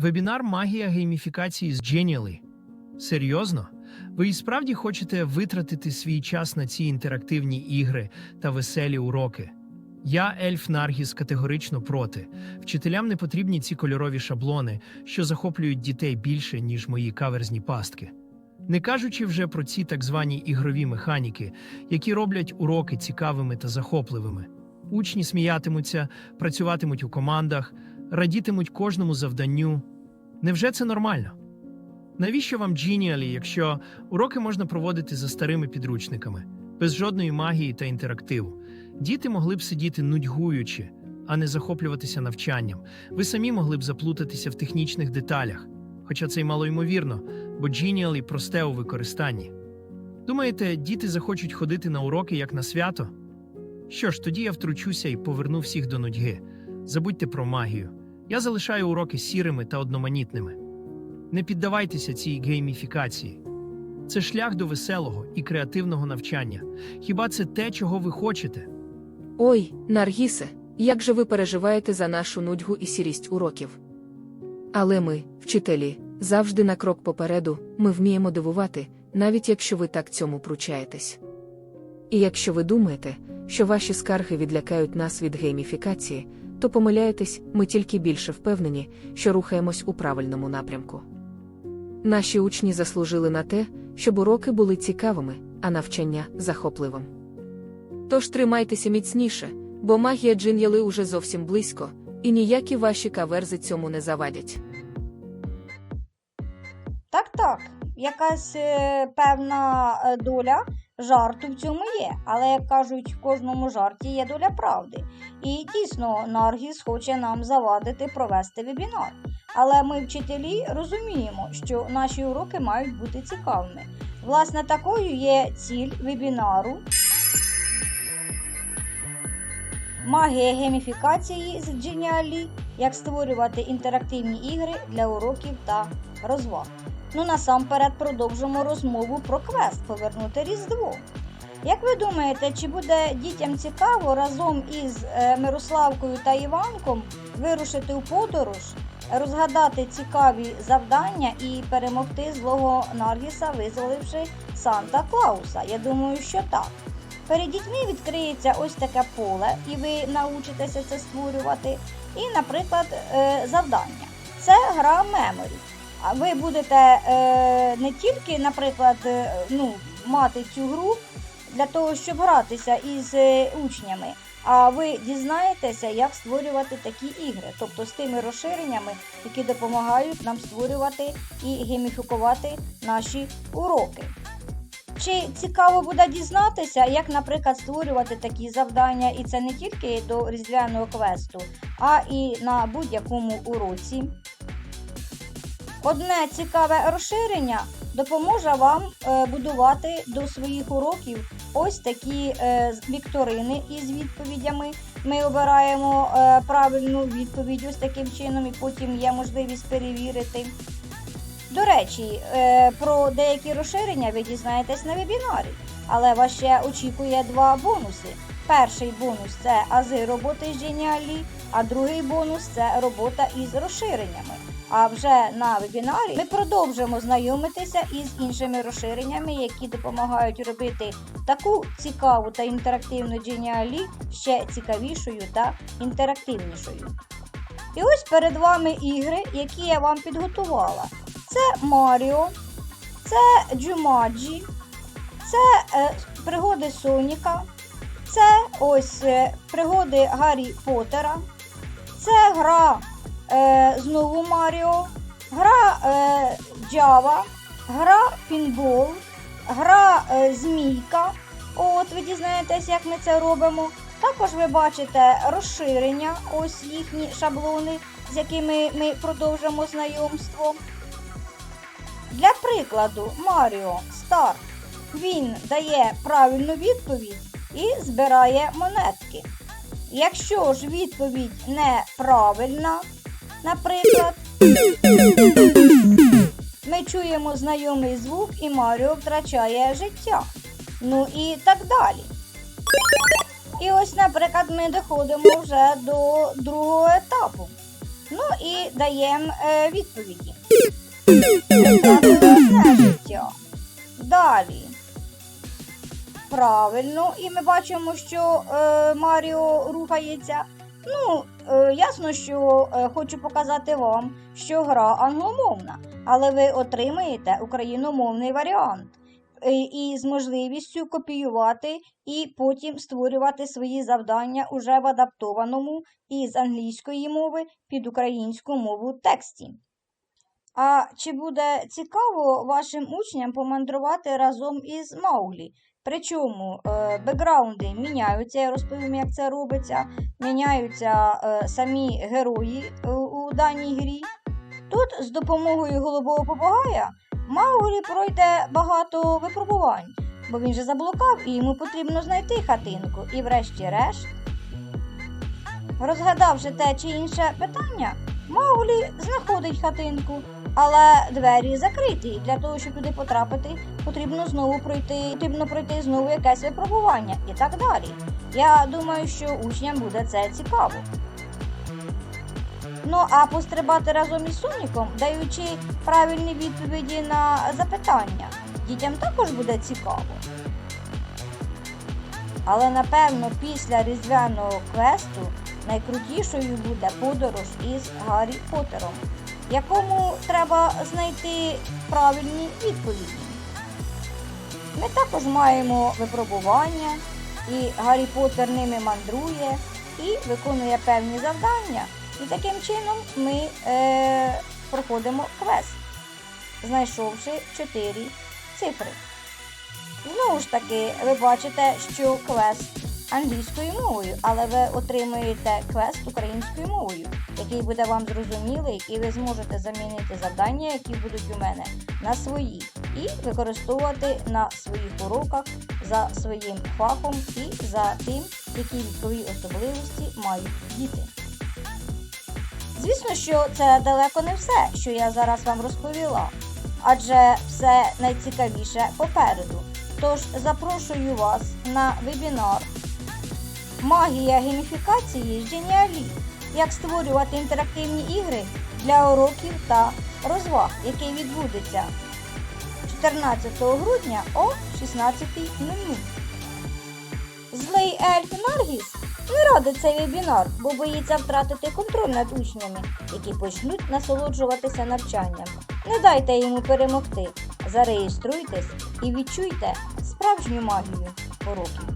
Вебінар Магія гейміфікації з Genially. Серйозно? Ви і справді хочете витратити свій час на ці інтерактивні ігри та веселі уроки? Я, Ельф Наргіс, категорично проти. Вчителям не потрібні ці кольорові шаблони, що захоплюють дітей більше, ніж мої каверзні пастки. Не кажучи вже про ці так звані ігрові механіки, які роблять уроки цікавими та захопливими. Учні сміятимуться, працюватимуть у командах, радітимуть кожному завданню. Невже це нормально? Навіщо вам Genially, якщо уроки можна проводити за старими підручниками, без жодної магії та інтерактиву? Діти могли б сидіти нудьгуючи, а не захоплюватися навчанням. Ви самі могли б заплутатися в технічних деталях, хоча це й малоймовірно, бо Genially просте у використанні. Думаєте, діти захочуть ходити на уроки як на свято? Що ж, тоді я втручуся і поверну всіх до нудьги. Забудьте про магію. Я залишаю уроки сірими та одноманітними. Не піддавайтеся цій гейміфікації. Це шлях до веселого і креативного навчання. Хіба це те, чого ви хочете? Ой, Наргісе, як же ви переживаєте за нашу нудьгу і сірість уроків? Але ми, вчителі, завжди на крок попереду, ми вміємо дивувати, навіть якщо ви так цьому пручаєтесь. І якщо ви думаєте, що ваші скарги відлякають нас від гейміфікації, то помиляєтесь, ми тільки більше впевнені, що рухаємось у правильному напрямку. Наші учні заслужили на те, щоб уроки були цікавими, а навчання захопливим. Тож тримайтеся міцніше, бо магія джин'яли уже зовсім близько, і ніякі ваші каверзи цьому не завадять. Так, так, якась е, певна е, доля жарту в цьому є. Але, як кажуть, в кожному жарті є доля правди. І дійсно, Наргіс хоче нам завадити провести вебінар. Але ми, вчителі, розуміємо, що наші уроки мають бути цікавими. Власне, такою є ціль вебінару. Магія гейміфікації з Genially, як створювати інтерактивні ігри для уроків та розваг. Ну насамперед продовжимо розмову про квест Повернути Різдво. Як ви думаєте, чи буде дітям цікаво разом із е, Мирославкою та Іванком вирушити у подорож, розгадати цікаві завдання і перемогти злого Наргіса, визволивши Санта Клауса? Я думаю, що так. Перед дітьми відкриється ось таке поле, і ви научитеся це створювати. І, наприклад, е, завдання. Це гра Memory. Ви будете е, не тільки, наприклад, е, ну, мати цю гру для того, щоб гратися із е, учнями, а ви дізнаєтеся, як створювати такі ігри, тобто з тими розширеннями, які допомагають нам створювати і гейміфікувати наші уроки. Чи цікаво буде дізнатися, як, наприклад, створювати такі завдання, і це не тільки до різдвяного квесту, а і на будь-якому уроці. Одне цікаве розширення допоможе вам е, будувати до своїх уроків ось такі е, вікторини із відповідями. Ми обираємо е, правильну відповідь ось таким чином, і потім є можливість перевірити. До речі, про деякі розширення ви дізнаєтесь на вебінарі, але вас ще очікує два бонуси. Перший бонус це ази роботи з Genially, а другий бонус це робота із розширеннями. А вже на вебінарі ми продовжимо знайомитися із іншими розширеннями, які допомагають робити таку цікаву та інтерактивну Genially ще цікавішою та інтерактивнішою. І ось перед вами ігри, які я вам підготувала. Це Маріо, це Джумаджі, це е, пригоди Соніка, це ось е, пригоди Гаррі Поттера, це гра е, знову Маріо, гра е, Java, гра Пінбол, гра е, Змійка. От ви дізнаєтесь, як ми це робимо. Також ви бачите розширення, ось їхні шаблони, з якими ми продовжимо знайомство. Для прикладу, Маріо Старт. Він дає правильну відповідь і збирає монетки. Якщо ж відповідь неправильна, наприклад, ми чуємо знайомий звук і Маріо втрачає життя. Ну і так далі. І ось, наприклад, ми доходимо вже до другого етапу. Ну і даємо е, відповіді. Прекрасне життя. Далі. Правильно, і ми бачимо, що е, Маріо рухається. Ну, е, ясно, що е, хочу показати вам, що гра англомовна, але ви отримаєте україномовний варіант е, і з можливістю копіювати і потім створювати свої завдання уже в адаптованому із англійської мови під українську мову тексті. А чи буде цікаво вашим учням помандрувати разом із Мауглі? Причому е, бекграунди міняються, я розповім, як це робиться, міняються е, самі герої е, у даній грі. Тут з допомогою голубого попугая Мауглі пройде багато випробувань, бо він же заблукав і йому потрібно знайти хатинку. І врешті-решт, розгадавши те чи інше питання, Мауглі знаходить хатинку, але двері закриті. Для того, щоб туди потрапити, потрібно знову пройти, потрібно пройти знову якесь випробування і так далі. Я думаю, що учням буде це цікаво. Ну а пострибати разом із Соніком, даючи правильні відповіді на запитання, дітям також буде цікаво. Але напевно після різдвяного квесту найкрутішою буде подорож із Гаррі Поттером, якому треба знайти правильні відповіді. Ми також маємо випробування, і Гаррі Поттер ними мандрує і виконує певні завдання. І таким чином ми е, проходимо квест, знайшовши чотири цифри. Знову ж таки, ви бачите, що квест англійською мовою, але ви отримуєте квест українською мовою, який буде вам зрозумілий, і ви зможете замінити завдання, які будуть у мене, на свої, і використовувати на своїх уроках за своїм фахом і за тим, які вікові особливості мають діти. Звісно, що це далеко не все, що я зараз вам розповіла, адже все найцікавіше попереду. Тож запрошую вас на вебінар Магія гейміфікації Geniali. Як створювати інтерактивні ігри для уроків та розваг, який відбудеться 14 грудня о 16.00. Злий ельф Наргіс не радить цей вебінар, бо боїться втратити контроль над учнями, які почнуть насолоджуватися навчанням. Не дайте йому перемогти. Зареєструйтесь і відчуйте справжню магію уроків.